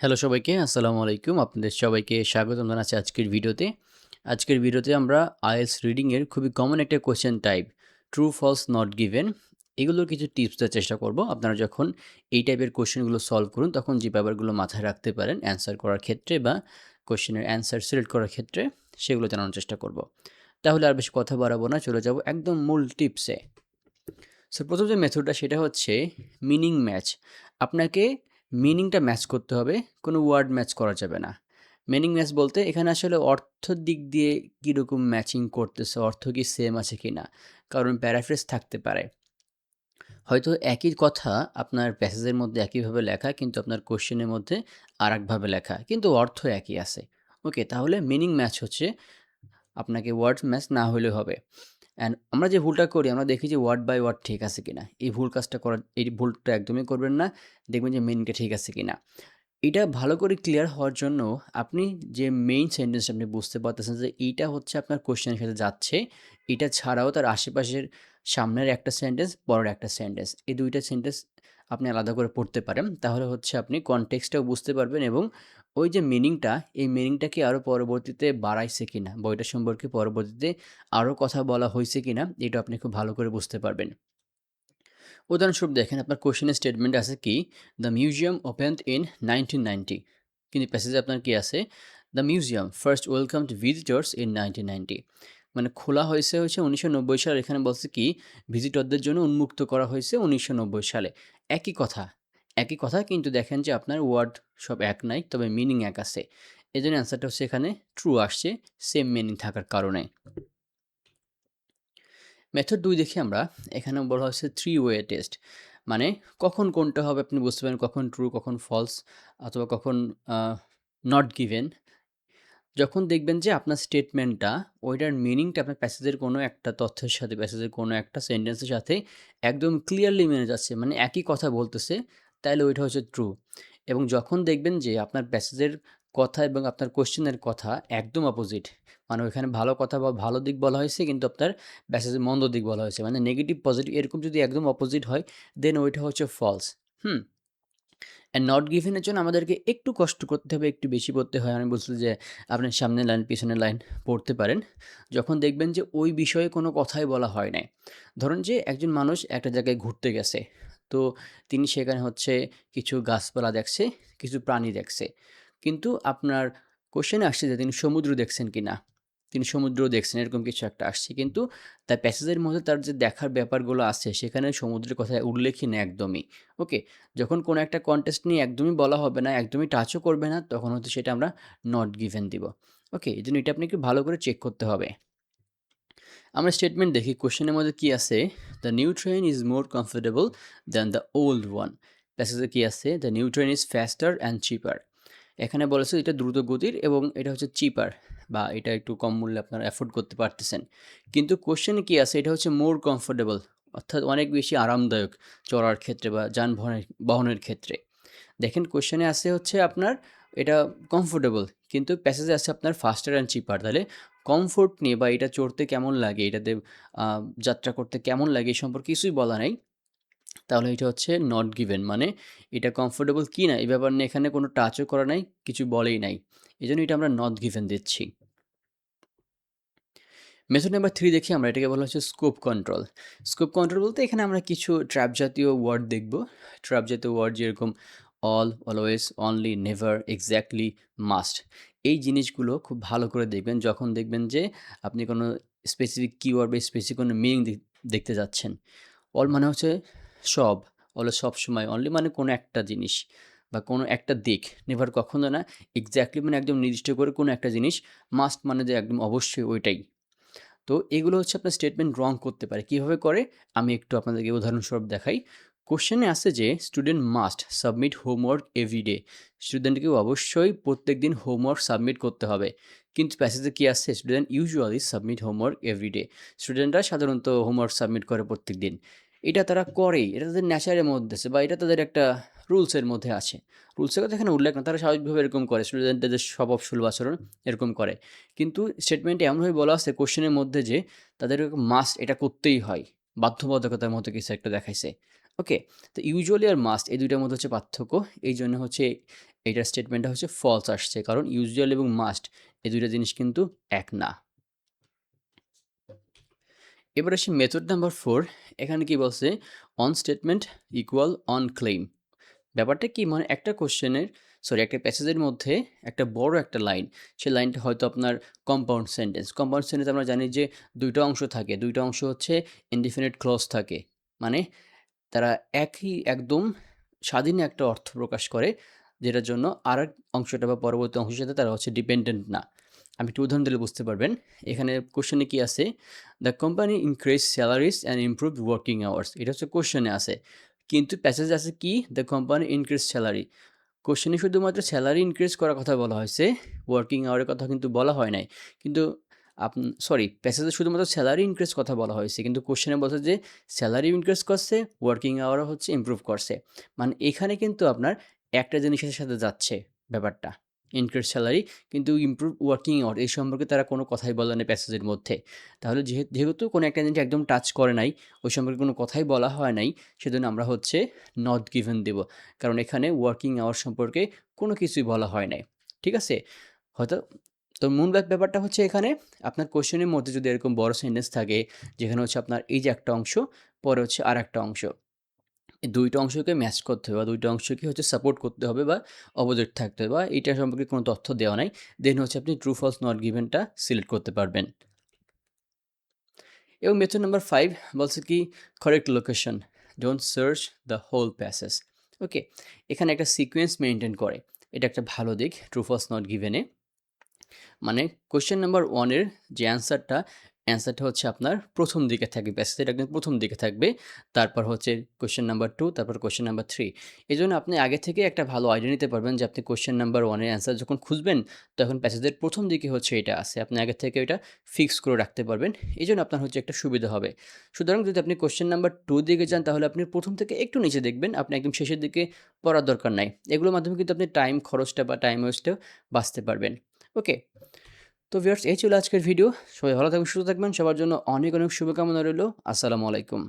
Hello সবাইকে, আসসালামু আলাইকুম। আপনাদের সবাইকে স্বাগতম জানাচ্ছি আজকের ভিডিওতে। আজকের ভিডিওতে আমরা আইএলস রিডিংয়ের খুবই কমন একটা question type true false not given এগুলোর কিছু টিপস দেওয়ার চেষ্টা করব। আপনারা যখন এই টাইপের কোয়েশ্চেনগুলো সলভ করুন, তখন যে ব্যাপারগুলো মাথায় রাখতে পারেন অ্যান্সার করার ক্ষেত্রে বা কোয়েশ্চেনের অ্যান্সার সিলেক্ট করার ক্ষেত্রে সেগুলো জানানোর চেষ্টা করব। তাহলে আর বেশি কথা বাড়াবো না, চলে যাব একদম মূল টিপসে সো প্রথম যে মেথডটা সেটা হচ্ছে মিনিং ম্যাচ আপনাকে মিনিংটা ম্যাচ করতে হবে, কোনো ওয়ার্ড ম্যাচ করা যাবে না। মিনিং ম্যাচ বলতে এখানে আসলে অর্থর দিক দিয়ে কীরকম ম্যাচিং করতেছে, অর্থ কি সেম আছে কি না, কারণ প্যারাফ্রেস থাকতে পারে। হয়তো একই কথা আপনার প্যাসেজের মধ্যে একইভাবে লেখা, কিন্তু আপনার কোশ্চেনের মধ্যে আর একভাবে লেখা, কিন্তু অর্থ একই আছে। ওকে তাহলে মিনিং ম্যাচ হচ্ছে, আপনাকে ওয়ার্ড ম্যাচ না হলেও হবে। অ্যান্ড আমরা যে ভুলটা করি, আমরা দেখি যে ওয়ার্ড বাই ওয়ার্ড ঠিক আছে কিনা। এই ভুল কাজটা করার, এই ভুলটা একদমই করবেন না, দেখবেন যে মেইনটা ঠিক আছে কিনা। এটা ভালো করে ক্লিয়ার হওয়ার জন্য আপনি যে মেইন সেন্টেন্স আপনি বুঝতে পারতেছেন যে এইটা হচ্ছে আপনার কোশ্চেনের সাথে যাচ্ছে, এটা ছাড়াও তার আশেপাশের সামনের একটা সেন্টেন্স পরের একটা সেন্টেন্স এই দুইটা সেন্টেন্স আপনি আলাদা করে পড়তে পারেন। তাহলে হচ্ছে আপনি কনটেক্সটাও বুঝতে পারবেন এবং ওই যে মিনিংটা এই মিনিংটাকে আরও পরবর্তীতে বাড়াইছে কিনা, বইটা সম্পর্কে পরবর্তীতে আরও কথা বলা হয়েছে কিনা, এটা আপনি খুব ভালো করে বুঝতে পারবেন। উদাহরণস্বরূপ দেখেন, আপনার কোশ্চেনের স্টেটমেন্ট আছে কি? The museum open in nineteen ninety কিন্তু প্যাসেজে আপনার কি আছে? The museum first welcome to visitors in nineteen ninety মানে খোলা হয়েছে হয়েছে উনিশশো নব্বই সালে, এখানে বলছে কি? ভিজিটরদের জন্য উন্মুক্ত করা হয়েছে উনিশশো নব্বই সালে। একই কথা একই কথা, কিন্তু দেখেন যে আপনার ওয়ার্ড সব এক নাই, তবে মিনিং এক আছে। এই জন্য অ্যান্সারটা হচ্ছে এখানে ট্রু আসছে সেম মিনিং থাকার কারণে। মেথড দুই দেখি আমরা। এখানে বলা হচ্ছে থ্রি ওয়ে টেস্ট মানে কখন কোনটা হবে আপনি বুঝতে পারেন, কখন ট্রু কখন ফলস অথবা কখন নট গিভেন যখন দেখবেন যে আপনার স্টেটমেন্টটা ওইটার মিনিংটা আপনার প্যাসেজের কোনো একটা তথ্যের সাথে প্যাসেজের কোনো একটা সেন্টেন্সের সাথে একদম ক্লিয়ারলি মেনে যাচ্ছে। মানে একই কথা বলতেছে তাহলে ওইটা হচ্ছে ট্রু এবং যখন দেখবেন যে আপনার প্যাসেজের কথা এবং আপনার কোশ্চেনের কথা একদম অপোজিট মানে ওইখানে ভালো কথা বা ভালো দিক বলা হয়েছে কিন্তু আপনার প্যাসেজের মন্দ দিক বলা হয়েছে মানে নেগেটিভ পজিটিভ এরকম যদি একদম অপোজিট হয় দেন ওইটা হচ্ছে ফলস হুম? অ্যান্ড নট গিভেনের জন্য আমাদেরকে একটু কষ্ট করতে হবে, একটু বেশি পড়তে হয়। আমি বলছি যে আপনার সামনের লাইন পিছনের লাইন পড়তে পারেন। যখন দেখবেন যে ওই বিষয়ে কোনো কথাই বলা হয় নাই। ধরুন যে একজন মানুষ একটা জায়গায় ঘুরতে গেছে তো তিনি সেখানে হচ্ছে কিছু গাছপালা দেখছে, কিছু প্রাণী দেখছে। কিন্তু আপনার কোশ্চেনে আসছে যে তিনি সমুদ্র দেখছেন কি না তিনি সমুদ্র দেখছেন, এরকম কিছু একটা আসছে। কিন্তু তার প্যাসেজের মধ্যে তার যে দেখার ব্যাপারগুলো আছে, সেখানে সমুদ্রের কথা উল্লেখই নেই একদমই। ওকে যখন কোনো একটা কন্টেস্ট নিয়ে একদমই বলা হবে না, একদমই টাচও করবে না, তখন হচ্ছে সেটা আমরা নট গিভেন দিব। ওকে এই জন্য এটা আপনাকে ভালো করে চেক করতে হবে। আমরা স্টেটমেন্ট দেখি কোশ্চেনের মধ্যে কি আছে? The new train is more comfortable than the old one প্যাসেজে কী আছে? The new train is faster and cheaper এখানে বলেছে এটা দ্রুত গতির এবং এটা হচ্ছে চিপার বা এটা একটু কম মূল্যে আপনারা অ্যাফোর্ড করতে পারতেছেন। কিন্তু কোশ্চেনে কী আছে? এটা হচ্ছে মোর কমফোর্টেবল অর্থাৎ অনেক বেশি আরামদায়ক চড়ার ক্ষেত্রে বা যানবাহনের, বহনের ক্ষেত্রে। দেখেন কোশ্চেনে আছে হচ্ছে আপনার এটা কমফোর্টেবল কিন্তু প্যাসেজে আছে আপনার ফাস্টার অ্যান্ড চিপার তাহলে কমফোর্ট নিয়ে বা এটা চড়তে কেমন লাগে, এটাতে যাত্রা করতে কেমন লাগে এই সম্পর্কে কিছুই বলা নাই। তাহলে এটা হচ্ছে নট গিভেন মানে এটা কমফোর্টেবল কি না এই ব্যাপার নিয়ে এখানে কোনো টাচও করা নাই, কিছু বলেই নাই। এই জন্য এটা আমরা নট গিভেন দিচ্ছি। মেথড নাম্বার থ্রি দেখি আমরা, এটাকে বলা হচ্ছে স্কোপ কন্ট্রোল স্কোপ কন্ট্রোল বলতে এখানে আমরা কিছু ট্র্যাপ জাতীয় ওয়ার্ড দেখব। ট্র্যাপ জাতীয় ওয়ার্ড যেরকম all always only never exactly must এই জিনিসগুলো খুব ভালো করে দেখবেন। যখন দেখবেন যে, আপনি কোনো স্পেসিফিক কিওয়ার্ড বা স্পেসিফিক কোনো মিনিং দেখতে যাচ্ছেন। অল মানে হচ্ছে সব। অল সব সময় অনলি মানে কোনো একটা জিনিস বা কোনো একটা দিক। নেভার কখনো না এক্স্যাক্টলি মানে একদম নির্দিষ্ট করে কোনো একটা জিনিস মাস্ট মানে যে একদম অবশ্যই ওইটাই। তো এগুলো হচ্ছে আপনার স্টেটমেন্ট রং করতে পারে। কীভাবে করে? আমি একটু আপনাদেরকে উদাহরণস্বরূপ দেখাই। কোশ্চেনে আছে যে student must submit homework everyday স্টুডেন্টকে অবশ্যই প্রত্যেক দিন হোমওয়ার্ক সাবমিট করতে হবে। কিন্তু প্যাসেজে কী আসছে student usually submit homework everyday স্টুডেন্টরা সাধারণত হোমওয়ার্ক সাবমিট করে প্রত্যেক দিন এটা তারা করেই। এটা তাদের ন্যাচারের মধ্যে আছে বা এটা তাদের একটা রুলসের মধ্যে আছে। রুলসের কথা এখানে উল্লেখ না, তারা স্বাভাবিকভাবে এরকম করে। স্টুডেন্টদের স্বভাব সুলভ আচরণ এরকম করে। কিন্তু স্টেটমেন্টে এমনভাবে বলা আছে কোশ্চেনের মধ্যে যে, তাদের মাস্ট এটা করতেই হয়। বাধ্যবাধকতার মতো কিছু একটা দেখাইছে। ওকে তো ইউজুয়ালি আর মাস্ট এই দুইটার মধ্যে হচ্ছে পার্থক্য। এই জন্য হচ্ছে এইটার স্টেটমেন্টটা হচ্ছে ফলস আসছে, কারণ ইউজুয়াল এবং মাস্ট এই দুইটা জিনিস কিন্তু এক না। এবার আসি মেথড নাম্বার ফোর এখানে কি বলছে on statement equal on claim ব্যাপারটা কি মানে একটা কোশ্চেনের সরি একটা প্যাসেজের মধ্যে একটা বড় একটা লাইন সেই লাইনটা হয়তো আপনার কম্পাউন্ড সেন্টেন্স কম্পাউন্ড সেন্টেন্স আমরা জানি যে দুইটা অংশ থাকে, দুইটা অংশ হচ্ছে ইনডিফিনিট ক্লজ থাকে। মানে তারা একই, একদম স্বাধীন একটা অর্থ প্রকাশ করে, যেটার জন্য আর এক অংশটা বা পরবর্তী অংশের সাথে তারা হচ্ছে ডিপেন্ডেন্ট না। আমি একটু উদাহরণ দিলে বুঝতে পারবেন। এখানে কোশ্চেনে কি আছে? The company increase salaries and improve working hours এটা হচ্ছে কোশ্চেনে আছে। কিন্তু প্যাসেজ আছে কি? দ্য কোম্পানি ইনক্রিজ স্যালারি কোশ্চেনে শুধুমাত্র স্যালারি ইনক্রিজ করার কথা বলা হয়েছে ওয়ার্কিং আওয়ারের কথা কিন্তু বলা হয় নাই। কিন্তু আপ সরি প্যাসেজে শুধুমাত্র স্যালারি ইনক্রিজ কথা বলা হয়েছে, কিন্তু কোশ্চেনে বলছে যে স্যালারি ইনক্রিজ করছে ওয়ার্কিং আওয়ারও হচ্ছে ইমপ্রুভ করছে। মানে এখানে কিন্তু আপনার একটা জিনিসের সাথে যাচ্ছে ব্যাপারটা ইনক্রিজ স্যালারি কিন্তু ইমপ্রুভ ওয়ার্কিং আওয়ার এই সম্পর্কে তারা কোনো কথাই বলে না প্যাসেজের মধ্যে। তাহলে যেহেতু যেহেতু কোনো একটা জিনিস একদম টাচ করে নাই, ওই সম্পর্কে কোনো কথাই বলা হয় নাই, সেজন্য আমরা হচ্ছে নট গিভেন দেব, কারণ এখানে ওয়ার্কিং আওয়ার সম্পর্কে কোনো কিছুই বলা হয় নাই, ঠিক আছে? হয়তো তো মূল ব্যাপারটা হচ্ছে এখানে আপনার কোশ্চেনের মধ্যে যদি এরকম বড় সেন্টেন্স থাকে, যেখানে হচ্ছে আপনার এই যে একটা অংশ, পরে হচ্ছে আর একটা অংশ দুইটা অংশকে ম্যাচ করতে হবে বা দুইটা অংশকে হচ্ছে সাপোর্ট করতে হবে বা অপোজিট থাকতে হবে বা এইটা সম্পর্কে কোনো তথ্য দেওয়া নাই। দেন হচ্ছে আপনি ট্রু ফলস নট গিভেনটা সিলেক্ট করতে পারবেন। এবং মেথড নাম্বার ফাইভ বলছে কি correct location don't search the whole passage okay এখানে একটা সিকোয়েন্স মেনটেন করে। এটা একটা ভালো দিক ট্রু ফলস নট গিভেনে মানে কোয়েশ্চেন নাম্বার ওয়ানের যে অ্যান্সারটা অ্যান্সারটা হচ্ছে আপনার প্রথম দিকে থাকবে প্যাসেজের একদম প্রথম দিকে থাকবে। তারপর হচ্ছে কোশ্চেন নাম্বার টু তারপর কোশ্চেন নাম্বার থ্রি এই জন্য আপনি আগে থেকে একটা ভালো আইডিয়া নিতে পারবেন যে আপনি কোয়েশ্চেন নাম্বার ওয়ানের অ্যান্সার যখন খুঁজবেন, তখন প্যাসেজের প্রথম দিকে হচ্ছে এটা আছে। আপনি আগে থেকে এটা ফিক্স করে রাখতে পারবেন। এই জন্য আপনার হচ্ছে একটা সুবিধা হবে। সুতরাং যদি আপনি কোয়েশ্চেন নাম্বার টু দিকে যান, তাহলে আপনি প্রথম থেকে একটু নিচে দেখবেন, আপনি একদম শেষের দিকে পড়ার দরকার নাই। এগুলোর মাধ্যমে কিন্তু আপনি টাইম খরচটা বা টাইম ওয়েস্টটাও বাঁচতে পারবেন। ওকে। তো ভিউয়ার্স, এই ছিল আজকের ভিডিও। সবাই ভালো থাকবেন, সুস্থ থাকবেন। সবার জন্য অনেক অনেক শুভকামনা রইল। আসসালামু আলাইকুম।